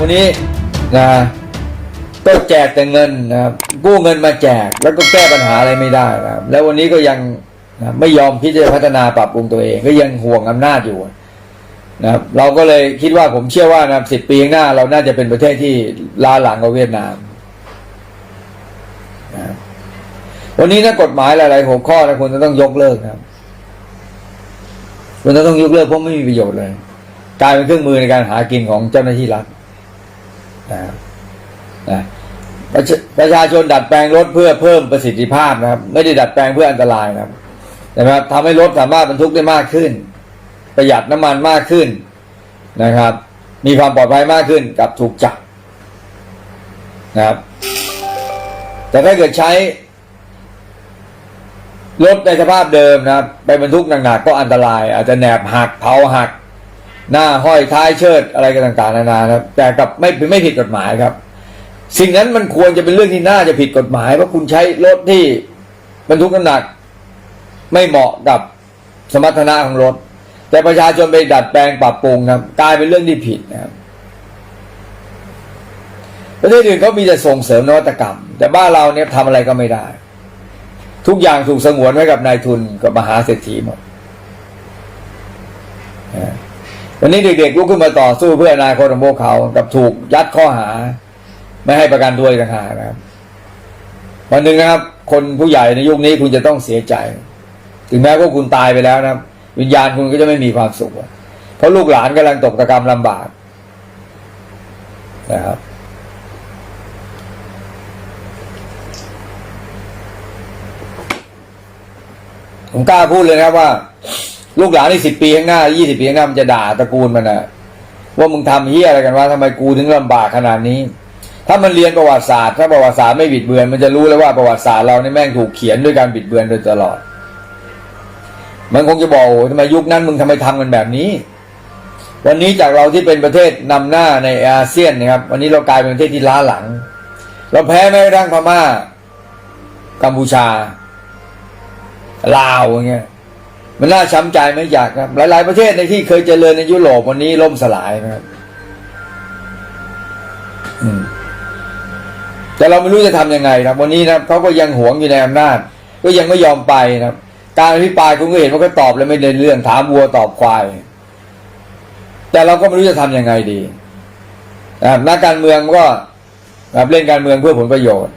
วันนี้นะก็แจกแต่เงินนะครับกู้เงินมาแจกแล้วก็แก้ปัญหาอะไรไม่ได้นะครับแล้ววันนี้ก็ยังนะไม่ยอมคิดจะพัฒนาปรับปรุงตัวเอง ก็ยังห่วงอำนาจอยู่นะครับเราก็เลยคิดว่าผมเชื่อว่านะสิบปีข้างหน้า เราน่าจะเป็นประเทศที่ล้าหลังกว่าเวียดนามนะวันนี้นะกฎหมายหลาย ๆ หัวข้อนะคุณจะต้องยกเลิกนะครับคุณจะต้องยกเลิกเพราะไม่มีประโยชน์เลยกลายเป็นเครื่องมือในการหากินของเจ้าหน้าที่รัฐ นะครับนะประชประชาชนดัดแปลงรถเพื่อเพิ่มประสิทธิภาพนะครับ ไม่ได้ดัดแปลงเพื่ออันตรายนะครับนะครับทำให้รถสามารถบรรทุกได้มากขึ้น ประหยัดน้ำมันมากขึ้นนะครับ มีความปลอดภัยมากขึ้นกับถูกจับนะครับ แต่ถ้าเกิดใช้รถในสภาพเดิมนะครับ ไปบรรทุกหนักๆก็อันตราย อาจจะแหนบหักเผาหัก หน้าห้อยท้ายเชิดอะไรกันต่างๆนานาครับ แต่กับไม่ไม่ผิดกฎหมายครับ สิ่งนั้นมันควรจะเป็นเรื่องที่น่าจะผิดกฎหมายเพราะคุณใช้รถที่บรรทุกน้ำหนัก ไม่เหมาะกับสมรรถนะของรถ แต่ประชาชนไปดัดแปลงปรับปรุงนะครับกลายเป็นเรื่องที่ผิดนะครับประเทศอื่นเขามีแต่ส่งเสริมนวัตกรรม แต่บ้านเราเนี่ยทำอะไรก็ไม่ได้ ทุกอย่างถูกสงวนไว้กับนายทุนกับมหาเศรษฐีหมดนะ วันนี้เด็กๆลุกขึ้นมาต่อสู้เพื่ออนาคตของพวกเขากับถูกยัดข้อหา ไม่ให้ประกันตัวอีกต่างหากนะครับวันหนึ่งนะครับ คนผู้ใหญ่ในยุคนี้คุณจะต้องเสียใจ ถึงแม้ว่าคุณตายไปแล้วนะครับ วิญญาณคุณก็จะไม่มีความสุขเพราะลูกหลานกำลังตกตะกรรมลำบากนะครับผมกล้าพูดเลยนะครับว่า ลูกหลานในสิบปีข้างหน้ายี่สิบปีข้างหน้ามันจะด่าตระกูลมันนะว่ามึงทำเฮี้ยอะไรกันวะทำไมกูถึงลำบากขนาดนี้ ถ้ามันเรียนประวัติศาสตร์ถ้าประวัติศาสตร์ไม่บิดเบือน มันจะรู้เลยว่าประวัติศาสตร์เราในยแม่งถูกเขียนด้วยการบิดเบือนโดยตลอด มันคงจะบอกทำไมยุคนั้นมึงทำไมทำกันแบบนี้ วันนี้จากเราที่เป็นประเทศนำหน้าในอาเซียนนะครับ วันนี้เรากลายเป็นประเทศที่ล้าหลัง เราแพ้แม้กระทั่งพม่า กัมพูชา ลาวอย่างเงี้ย มันน่าช้ำใจไหมอยากครับ หลาย ๆ ประเทศในที่เคยเจริญในยุโรปวันนี้ล่มสลายนะครับแต่เราไม่รู้จะทำยังไงครับ วันนี้นะเขาก็ยังหวงอยู่ในอำนาจ ก็ยังไม่ยอมไปนะครับการอภิปรายคุณก็เห็นว่าก็ตอบเลยไม่เดินเรื่องถามวัวตอบควาย แต่เราก็ไม่รู้จะทำยังไงดีนะครับนักการเมืองก็เล่นการเมืองเพื่อผลประโยชน์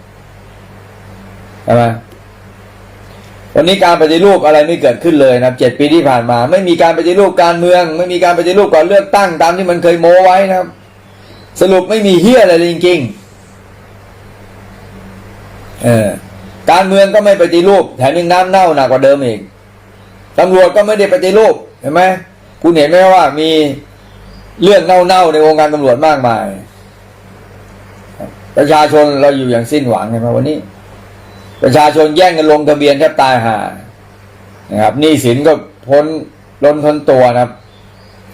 ใช่ไหม วันนี้การปฏิรูปอะไรไม่เกิดขึ้นเลยนะครับเจ็ดปีที่ผ่านมา ไม่มีการปฏิรูปการเมือง ไม่มีการปฏิรูปก่อนเลือกตั้งตามที่มันเคยโม้ไว้นะครับ สรุปไม่มีเฮี้ยอะไรจริงๆเออการเมืองก็ไม่ปฏิรูปแถมยังน้ำเน่าหนักกว่าเดิมอีกตำรวจก็ไม่ได้ปฏิรูปเห็นไหมคุณเห็นไหมว่ามีเรื่องเน่าๆในวงการตำรวจมากมาย ประชาชนเราอยู่อย่างสิ้นหวังเห็นไหมวันนี้ ประชาชนแย่งกันลงทะเบียนแทบตายห่านะครับหนี้สินก็พ้นล้นพ้นตัวนะครับ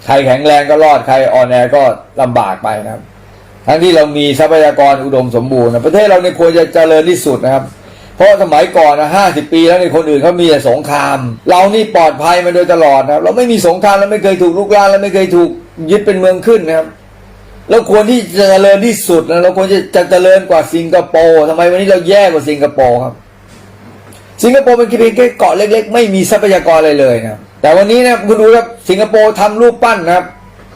ใครแข็งแรงก็รอดใครอ่อนแอก็ลำบากไปนะครับ ทั้งที่เรามีทรัพยากรอุดมสมบูรณ์นะประเทศเราเนี่ยควรจะเจริญที่สุดนะครับ เพราะสมัยก่อนนะห้าสิบปีแล้วในคนอื่นเขามีแต่สงคราม เรานี่ปลอดภัยมาโดยตลอดนะครับ เราไม่มีสงครามเราไม่เคยถูกลุกลานเราไม่เคยถูกยึดเป็นเมืองขึ้นนะครับ เราควรที่จะเจริญที่สุดนะเราควรจะจะเจริญกว่าสิงคโปร์ทำไมวันนี้เราแย่กว่าสิงคโปร์ครับ สิงคโปร์เป็นเพียงแค่เกาะเล็ก ๆ ไม่มีทรัพยากรอะไรเลยนะแต่วันนี้นะคุณดูครับสิงคโปร์ทำรูปปั้นนะครับ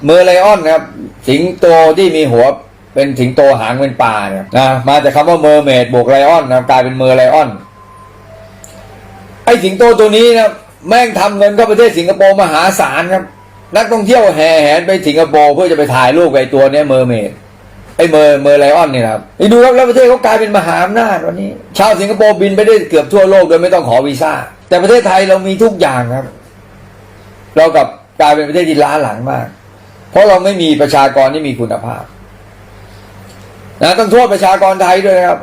เมอร์ไลออนนะครับ สิงโตที่มีหัวเป็นสิงโตหางเป็นปลาเนี่ยนะมาจากคำว่าเมอร์เมดบวกไลออนนะกลายเป็นเมอร์ไลออนไอสิงโตตัวนี้นะแม่งทำเงินเข้าประเทศสิงคโปร์มหาศาลครับ นักท่องเที่ยวแห่แหนไปสิงคโปร์เพื่อจะไปถ่ายรูปกับไอ้ตัวเนี้ยเมอร์เมดไอ้เมอร์เมอร์ไลออนนี่นะครับไปดูครับแล้วประเทศเขากลายเป็นมหาอำนาจวันนี้ ชาวสิงคโปร์บินไปได้เกือบทั่วโลกโดยไม่ต้องขอวีซ่า แต่ประเทศไทยเรามีทุกอย่างครับ เรากับกลายเป็นประเทศที่ล้าหลังมาก เพราะเราไม่มีประชากรที่มีคุณภาพนะต้องโทษประชากรไทยด้วยครับ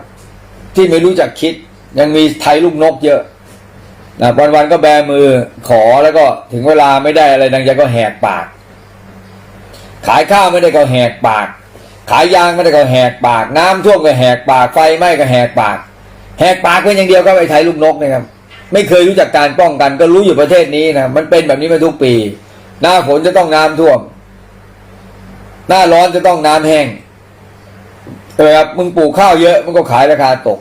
ที่ไม่รู้จักคิดยังมีไทยลูกนกเยอะ นะวันๆก็แบมือขอแล้วก็ถึงเวลาไม่ได้อะไรดังใจก็แหกปาก ขายข้าวไม่ได้ก็แหกปาก ขายยางไม่ได้ก็แหกปาก น้ำท่วมก็แหกปากไฟไหม้ก็แหกปาก แหกปากเป็นอย่างเดียวก็ไอ้ไทยลูกนกนะครับไม่เคยรู้จักการป้องกันก็รู้อยู่ประเทศนี้นะมันเป็นแบบนี้มาทุกปี หน้าฝนจะต้องน้ำท่วม หน้าร้อนจะต้องน้ำแห้งใช่ไหมครับมึงปลูกข้าวเยอะมันก็ขายราคาตก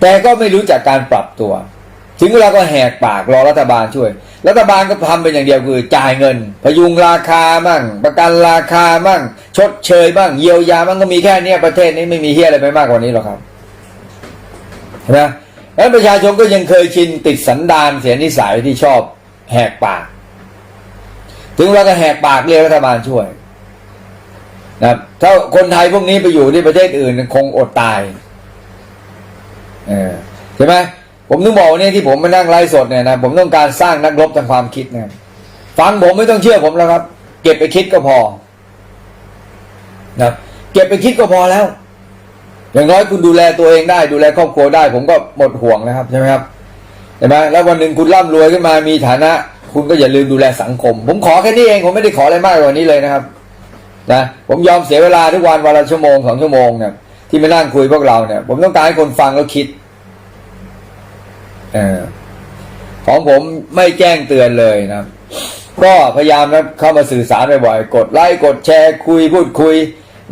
แต่ก็ไม่รู้จักการปรับตัว ถึงเวลาก็แหกปากรอรัฐบาลช่วย รัฐบาลก็ทำเป็นอย่างเดียวคือจ่ายเงิน พยุงราคามั่ง ประกันราคามั่ง ชดเชยบ้างเยียวยามั่งก็มีแค่เนี้ยประเทศนี้ไม่มีเฮียอะไรไปมากกว่านี้หรอกครับเห็นไหมแล้วประชาชนก็ยังเคยชินติดสันดานเสียนิสัยที่ชอบแหกปาก ถึงเวลาก็แหกปากเรียกรัฐบาลช่วยนะถ้าคนไทยพวกนี้ไปอยู่ที่ประเทศอื่นคงอดตาย เออใช่ไหม ผมนึกบอกวันนี้ที่ผมมานั่งไลฟ์สดเนี่ยนะผมต้องการสร้างนักรบทางความคิดนะฟังผมไม่ต้องเชื่อผมแล้วครับ เก็บไปคิดก็พอนะเก็บไปคิดก็พอแล้ว อย่างน้อยคุณดูแลตัวเองได้ ดูแลครอบครัวได้ ผมก็หมดห่วงนะครับใช่ไหมครับใช่ไหมแล้ววันหนึ่งคุณร่ำรวยขึ้นมามีฐานะ คุณก็อย่าลืมดูแลสังคม ผมขอแค่นี้เองผมไม่ได้ขออะไรมากกว่านี้เลยนะครับนะผมยอมเสียเวลาทุกวันวันละชั่วโมงสองชั่วโมงเนี่ยที่มานั่งคุยพวกเราเนี่ย ผมต้องการให้คนฟังแล้วคิด อของผมไม่แจ้งเตือนเลยนะครับก็พยายามนะเข้ามาสื่อสารบ่อยๆ กดไลค์กดแชร์คุยพูดคุย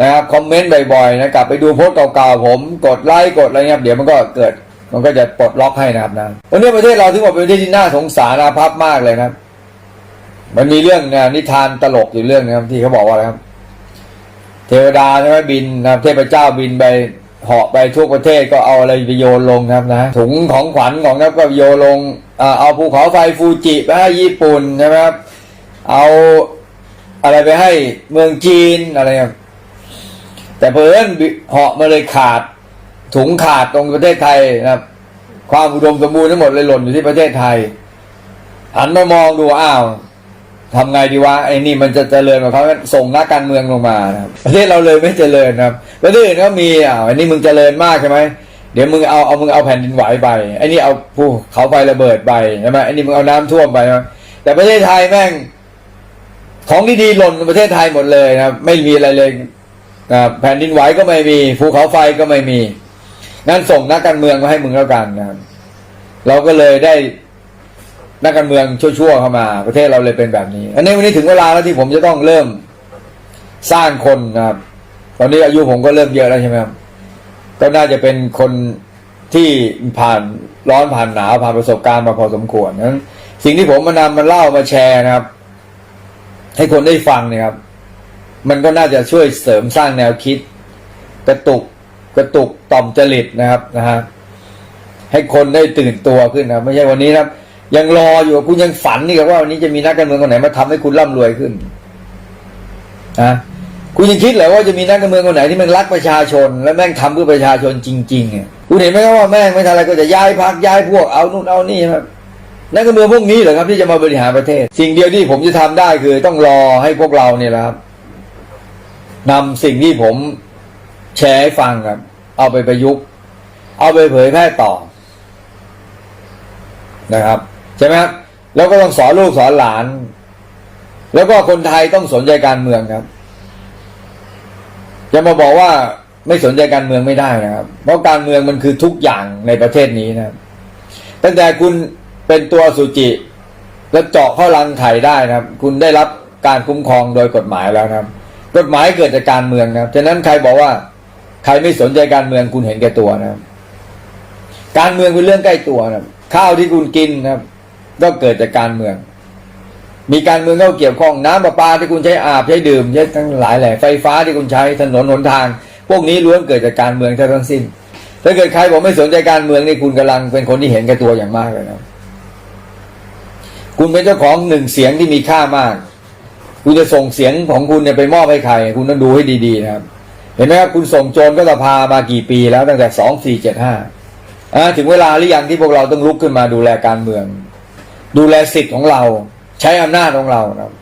นะครับคอมเมนต์บ่อยๆนะกลับไปดูโพสต์เก่าๆผมกดไลค์กดอะไรเงี้ยเดี๋ยวมันก็เกิด มันก็จะปลดล็อกให้นะครับนะวันนี้ประเทศเราถึงบอกเป็นประเทศที่น่าสงสารอาภัพมากเลยนะครับ มันมีเรื่องนี่ยนิทานตลกอยู่เรื่องนะครับที่เขาบอกว่าอะไรครับ เทวดาใช่ไหมบินนะเทพเจ้าบินไป เหาะไปทั่วประเทศก็เอาอะไรไปโยนลงนะครับนะถุงของขวัญของนะครับก็โยนลงเอาภูเขาไฟฟูจิไปให้ญี่ปุ่นใช่ไหมครับ เอาอะไรไปให้เมืองจีนอะไรครับแต่เพิ่นเหาะมาเลยขาด ถุงขาดตรงประเทศไทยนะครับ ความอุดมสมบูรณ์ทั้งหมดเลยหล่นอยู่ที่ประเทศไทยหันมามองดูอ้าว ทำไงดีวะไอ้นี่มันจะเจริญกว่าเขาส่งนักการเมืองลงมานะครับประเทศเราเลยไม่เจริญนะครับประเทศอื่นก็มีอ่าวไอ้นี่มึงเจริญมากใช่ไหมเดี๋ยวมึงเอาเอามึงเอาแผ่นดินไหวไปไอ้นี่เอาภูเขาไฟระเบิดไปใช่ไหมไอ้นี่มึงเอาน้ำท่วมไปแต่ประเทศไทยแม่ง ของดีๆหล่นประเทศไทยหมดเลยนะครับ ไม่มีอะไรเลยนะแผ่นดินไหวก็ไม่มีภูเขาไฟก็ไม่มีงั้นส่งนักการเมืองมาให้มึงแล้วกันนะครับเราก็เลยได้ นักการเมืองชั่วๆเข้ามา ประเทศเราเลยเป็นแบบนี้ อันนี้วันนี้ถึงเวลาแล้วที่ผมจะต้องเริ่มสร้างคนนะครับ ตอนนี้อายุผมก็เริ่มเยอะแล้วใช่ไหมครับก็น่าจะเป็นคนที่ผ่านร้อนผ่านหนาวผ่านประสบการณ์มาพอสมควรนั้น สิ่งที่ผมมานำมาเล่ามาแชร์นะครับ ให้คนได้ฟังเนี่ยครับ มันก็น่าจะช่วยเสริมสร้างแนวคิด กระตุกกระตุกต่อมจริตนะครับนะฮะให้คนได้ตื่นตัวขึ้นนะไม่ใช่วันนี้นะครับ ยังรออยู่คุณยังฝันนี่กับว่าวันนี้จะมีนักการเมืองคนไหนมาทำให้คุณร่ำรวยขึ้นนะคุณยังคิดเหรอว่าจะมีนักการเมืองคนไหนที่มันรักประชาชน และแม่งทำเพื่อประชาชนจริงๆเนี่ยคุณเห็นไหมครับว่าแม่งไม่ทำอะไรก็จะย้ายพักย้ายพวกเอานู่นเอานี่ครับนักการเมืองพวกนี้เหรอครับที่จะมาบริหารประเทศ สิ่งเดียวที่ผมจะทำได้คือต้องรอให้พวกเราเนี่ยนะครับนำสิ่งที่ผมแชร์ให้ฟังครับ เอาไปประยุกต์ เอาไปเผยแพร่ต่อนะครับ ใช่ไหมครับแล้วก็ต้องสอนลูกสอนหลาน แล้วก็คนไทยต้องสนใจการเมืองครับจะมาบอกว่าไม่สนใจการเมืองไม่ได้นะครับ เพราะการเมืองมันคือทุกอย่างในประเทศนี้นะครับตั้งแต่คุณเป็นตัวสุจิ แล้วเจาะข้ารังไข่ได้นะครับ คุณได้รับการคุ้มครองโดยกฎหมายแล้วนะครับ กฎหมายเกิดจากการเมืองนะครับฉะนั้นใครบอกว่า ใครไม่สนใจการเมืองคุณเห็นแก่ตัวนะครับ การเมืองเป็นเรื่องใกล้ตัวนะครับข้าวที่คุณกินนะครับ ก็เกิดจากการเมือง มีการเมืองเข้าเกี่ยวข้องน้ำประปาที่คุณใช้อาบใช้ดื่มใช้ทั้งหลายแหล่ไฟฟ้าที่คุณใช้ถนนหนทาง พวกนี้ล้วนเกิดจากการเมืองทั้งสิ้น ถ้าเกิดใครบอกไม่สนใจการเมืองนี่คุณกำลังเป็นคนที่เห็นแก่ตัวอย่างมากเลยนะคุณเป็นเจ้าของหนึ่งเสียงที่มีค่ามากคุณจะส่งเสียงของคุณเนี่ยไปมอบให้ใคร คุณต้องดูให้ดีๆนะครับ เห็นไหมครับคุณส่งโจรก็สภามากี่ปีแล้วตั้งแต่สองสี่เจ็ดห้าถึงเวลาหรือยังที่พวกเราต้องลุกขึ้นมาดูแลการเมือง ดูแลสิทธิ์ของเรา ใช้อำนาจของเรานะครับ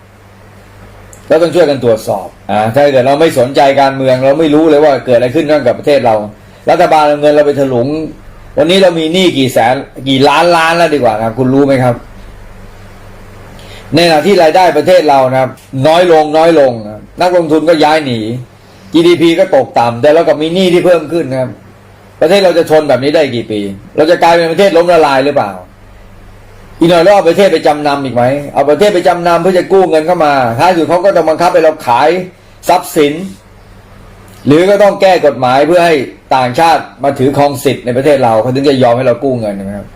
แล้วต้องช่วยกันตรวจสอบอ่าถ้าเกิดเราไม่สนใจการเมือง เราไม่รู้เลยว่าเกิดอะไรขึ้นกับประเทศเรา รัฐบาลเอาเงินเราไปถลุง วันนี้เรามีหนี้กี่แสนกี่ล้านล้านแล้วดีกว่านะครับคุณรู้ไหมครับ ในขณะที่รายได้ประเทศเรานะครับ น้อยลงน้อยลงนะครับนักลงทุนก็ย้ายหนี GDP ก็ตกต่ำแต่เราก็มีหนี้ที่เพิ่มขึ้นนะครับ ประเทศเราจะทนแบบนี้ได้กี่ปี เราจะกลายเป็นประเทศล้มละลายหรือเปล่า อีกหน่อยเราเอาประเทศไปจำนำอีกไหมเอาประเทศไปจำนำเพื่อจะกู้เงินเข้ามาท้ายสุดเขาก็ต้องบังคับให้เราขายทรัพย์สิน หรือก็ต้องแก้กฎหมายเพื่อให้ต่างชาติมาถือครองสิทธิ์ในประเทศเราเขาถึงจะยอมให้เรากู้เงินนะครับ